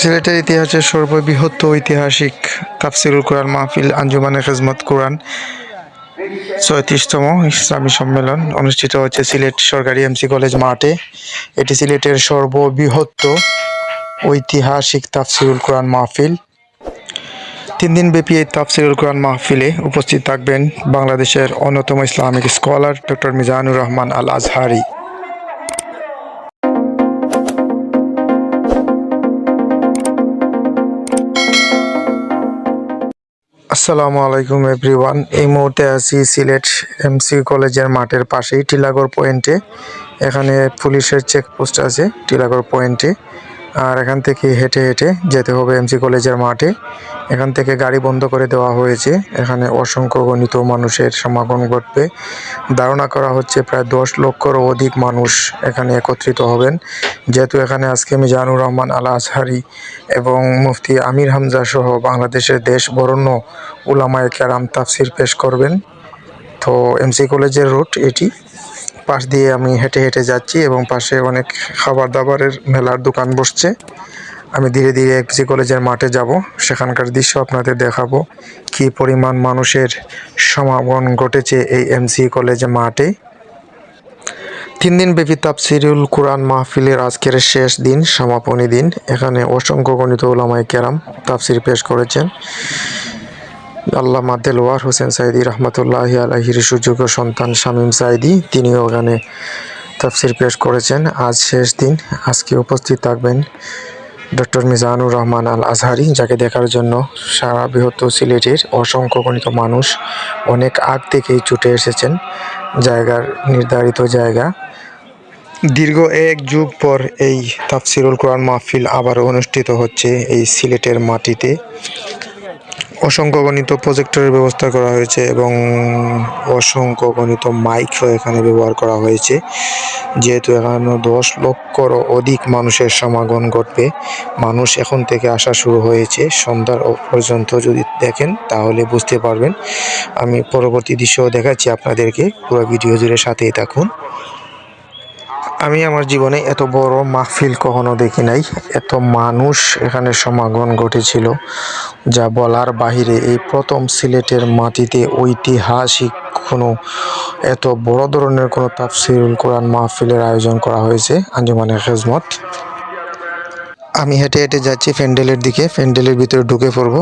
সিলেটের ইতিহাসের সর্ববৃহৎ ঐতিহাসিক তাফসিরুল কোরআন মাহফিল আঞ্জুমানে খেজমত কোরআন ছয়ত্রিশতম ইসলামী সম্মেলন অনুষ্ঠিত হচ্ছে সিলেট সরকারি এমসি কলেজ মাঠে। এটি সিলেটের সর্ববৃহৎ ঐতিহাসিক তাফসিরুল কোরআন মাহফিল। তিন দিন ব্যাপী এই তাফসিরুল কোরআন মাহফিলে উপস্থিত থাকবেন বাংলাদেশের অন্যতম Islamic scholar doctor Mizanur Rahman Al Azhari আসসালামু আলাইকুম এভরিওয়ান এই মুহূর্তে আছি সিলেট এমসি কলেজের মাঠের পাশেই, টিলাগড় পয়েন্টে এখানে পুলিশের চেকপোস্ট আছে, টিলাগড় পয়েন্টে আর এখান থেকে হেঁটে হেঁটে যেতে হবে এমসি কলেজের মাঠে। এখান থেকে গাড়ি বন্ধ করে দেওয়া হয়েছে। এখানে অসংখ্য গণিত মানুষের সমাগম ঘটবে। ধারণা করা হচ্ছে প্রায় দশ লক্ষরও অধিক মানুষ এখানে একত্রিত হবেন। যেহেতু এখানে আজকে মিজানুর রহমান আল আজহারি এবং মুফতি আমির হামজা সহ বাংলাদেশের দেশ বরণ্য উলামায় কেরাম তাফসির পেশ করবেন। তো এমসি কলেজের রুট এটি। পাশ দিয়ে আমি হেঁটে হেঁটে যাচ্ছি এবং পাশে অনেক খাবার দাবারের মেলার দোকান বসছে। আমি ধীরে ধীরে এমসি কলেজের মাঠে যাব। সেখানকার দৃশ্য আপনাদের দেখাবো। কী পরিমাণ মানুষের সমাগম ঘটেছে এই এমসি কলেজ মাঠে। তিন দিন ব্যাপী তাফসিরুল কোরআন মাহফিলের আজকের শেষ দিন, সমাপনী দিন। এখানে অসংখ্য গণিত ওলামায় কেরাম তাফসির পেশ করেছেন। আল্লামা দেলোয়ার হোসেন সাইদি রহমতুল্লাহ আলহির সুযোগ্য সন্তান শামীম সাইদি, তিনিও ওখানে তাফসির পেশ করেছেন। আজ শেষ দিন। আজকে উপস্থিত থাকবেন ডক্টর মিজানুর রহমান আল আজহারি যাকে দেখার জন্য সারা বৃহত্তর সিলেটের অসংখ্য গণিত মানুষ অনেক আগ থেকেই ছুটে এসেছেন। জায়গার নির্ধারিত জায়গা। দীর্ঘ এক যুগ পর এই তাফসিরুল কোরআন মাহফিল আবারও অনুষ্ঠিত হচ্ছে এই সিলেটের মাটিতে। অসংখ্য গণিত প্রজেক্টরের ব্যবস্থা করা হয়েছে এবং অসংখ্য গণিত মাইকও এখানে ব্যবহার করা হয়েছে। যেহেতু এখানে দশ লক্ষরও অধিক মানুষের সমাগম ঘটবে, মানুষ এখন থেকে আসা শুরু হয়েছে। সন্ধ্যার পর্যন্ত যদি দেখেন তাহলে বুঝতে পারবেন। আমি পরবর্তী দৃশ্য দেখাচ্ছি আপনাদেরকে। পুরো ভিডিও জুড়ে সাথেই থাকুন। আমি আমার জীবনে এত বড় মাহফিল কখনো দেখি নাই। এত মানুষ এখানে সমাগম ঘটেছিল, যা বলার বাহিরে এই প্রথম সিলেটের মাটিতে ঐতিহাসিক কোনো, এত বড় ধরনের কোনো তাফসিরুল কোরআন মাহফিলের আয়োজন করা হয়েছে আঞ্জুমানের খেজমত। আমি হেঁটে হেঁটে যাচ্ছি প্যান্ডেলের দিকে। প্যান্ডেলের ভিতরে ঢুকে পড়ব।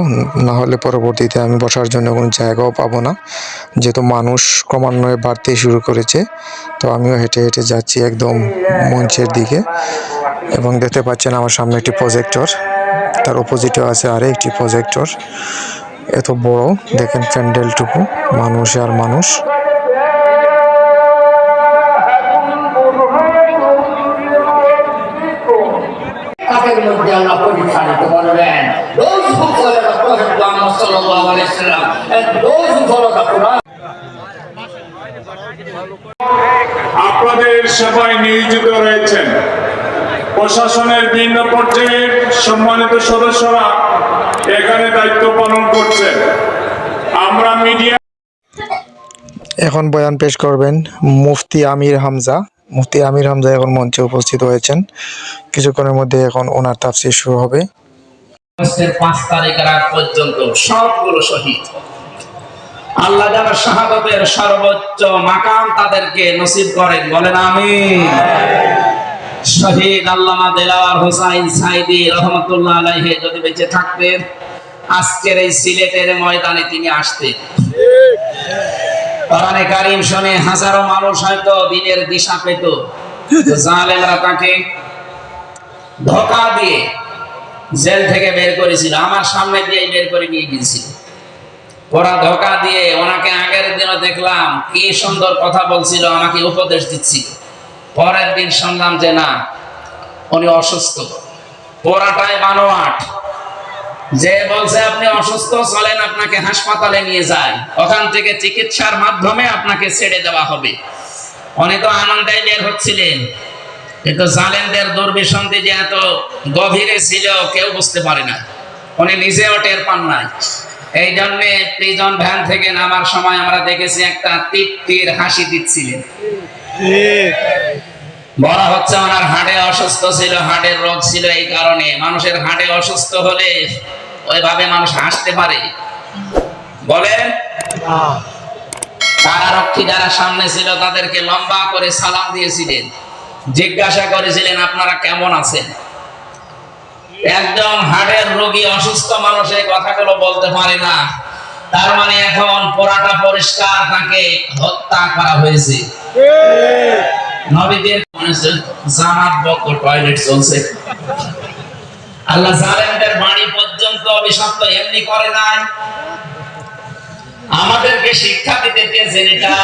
না হলে পরবর্তীতে আমি বসার জন্য কোনো জায়গাও পাবো না। যেহেতু মানুষ ক্রমান্বয়ে বাড়তে শুরু করেছে, তো আমিও হেঁটে হেঁটে যাচ্ছি একদম মঞ্চের দিকে। এবং দেখতে পাচ্ছেন আমার সামনে একটি প্রজেক্টর তার অপোজিটেও আছে আরে একটি প্রজেক্টর এত বড়, দেখেন প্যান্ডেলটুকু মানুষ আর মানুষ। মধ্যে আল্লাহ পরিচালিত করবেন। আপনাদের সেবায় নিয়োজিত রয়েছেন। প্রশাসনের ভিন্ন পর্যায়ের সম্মানিত সদস্যরা এখানে দায়িত্ব পালন করছেন। আমরা মিডিয়া এখন বয়ান পেশ করবেন মুফতি আমির হামজা। মুফতি আমির হামজা এখন মঞ্চে উপস্থিত হয়েছেন। কিছুক্ষণের মধ্যে এখন ওনার তাফসির শুরু হবে। পাঁচ তারিখের আগ পর্যন্ত সবগুলো শহীদ। আল্লাহ যারা শাহাদতের সর্বোচ্চ মাকাম তাদেরকে নসিব করেন, বলেন আমি শহীদ আল্লামা দেলাওয়ার হোসাইন সাইদি রহমতুল্লাহ আলাইহে যদি বেঁচে থাকতেন, আজকের এই সিলেটের ময়দানে তিনি আসতেন। কোরআনে কারিম শুনে হাজারো মানুষ হয়তো দিনের দিশা পেত। জালেমরা তাকে ধোকা দিয়ে জেল থেকে বের করেছিল, আমার সামনে দিয়ে বের করে নিয়ে গিয়েছিল। ওরা ধোকা দিয়ে ওনাকে আগের দিনও দেখলাম, কি সুন্দর কথা বলছিল, আমাকে উপদেশ দিচ্ছিল। পরের দিন শুনলাম যে না, উনি অসুস্থ। পোড়াটাই বানোয়াট যে বলছে আপনি অসুস্থ, চলেন আপনাকে হাসপাতালে নিয়ে যায়। ওখান থেকে চিকিৎসার মাধ্যমে আপনাকে ছেড়ে দেওয়া হবে। উনি তো আনন্দে বের হচ্ছিলেন। কিন্তু জালেনদের দুর্বিসন্ধি যে এত গভীরে ছিল, কেউ বুঝতে পারে না। উনি নিজেও টের পান নাই। এই জন্য প্রিজন ভ্যান থেকে নামার সময় আমরা দেখেছি একটা তৃপ্তির হাসি দিচ্ছিলেন। বলা হচ্ছে ওনার হাড়ে অসুস্থ ছিল, হাড়ের রোগ ছিল এই কারণে। মানুষের হাড়ে অসুস্থ হলে ওইভাবে মানুষ হাসতে পারে। বলেন কারারক্ষী যারা সামনে ছিল তাদেরকে লম্বা করে সালাম দিয়েছিলেন। জিজ্ঞাসা করেছিলেন আপনারা কেমন আছেন? একজন হাড়ের রোগী অসুস্থ মানুষ এই কথাগুলো বলতে পারে না। তার মানে এখন পোড়াটা পরিষ্কার তাকে হত্যা করা হয়েছে। নবীদের জামাত বক্ত টয়লেট চলছে। আল্লাহ জালেমদের বাড়ি পর্যন্ত অভিশপ্ত এমনি করে নাই। আমাদেরকে শিক্ষা দিতে চেয়েছেন এটা।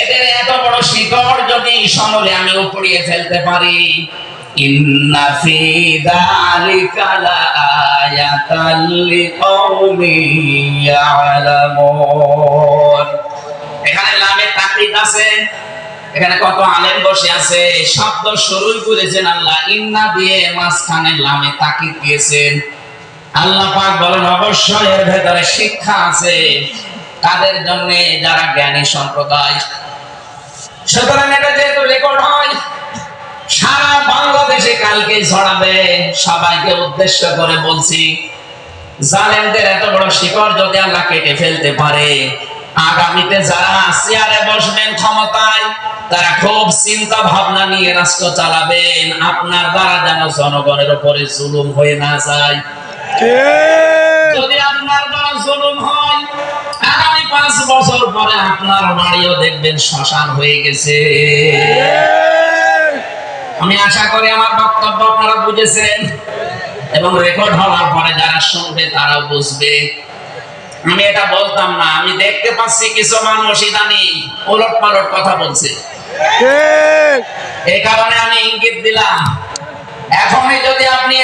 এদের এত বড় শিকড় যদি সমলে আমি উপড়িয়ে ফেলতে পারি। এখানে কত শব্দ শুরুই করেছেন আল্লাহ। ইন্না দিয়ে মাঝখানে লামে তাকিদ দিয়েছেন। আল্লাহ পাক বলেন, অবশ্যই এর ভেতরে শিক্ষা আছে। তাদের জন্য? যারা জ্ঞানী সম্প্রদায়। সুতরাং এটা যেহেতু রেকর্ড হয়, সারা বাংলাদেশে কালকে ছড়াবে। সবাইকে উদ্দেশ্য করে বলছি, জালেমদের এত বড় শিকড় যদি আল্লাহ কেটে ফেলতে পারে, আগামীতে যারা চেয়ারে বসবেন ক্ষমতায়, তারা খুব চিন্তা ভাবনা নিয়ে রাষ্ট্র চালাবেন। আপনার দ্বারা যেন জনগণের উপরে জুলুম হয়ে না যায়। যদি আপনার দ্বারা জুলুম হয় আগামী পাঁচ বছর পরে আপনার বাড়িও দেখবেন শ্মশান হয়ে গেছে। আমি আশা করি আমার বক্তব্য আপনারা বুঝেছেন এবং রেকর্ড হওয়ার পরে যারা শুনবে তারাও বুঝবে। আমি এটা বলতাম না আমি দেখতে পাচ্ছি কিছু মানুষ ইদানি ওলট পালট কথা বলছে। এই কারণে আমি ইঙ্গিত দিলাম এখনই যদি আপনি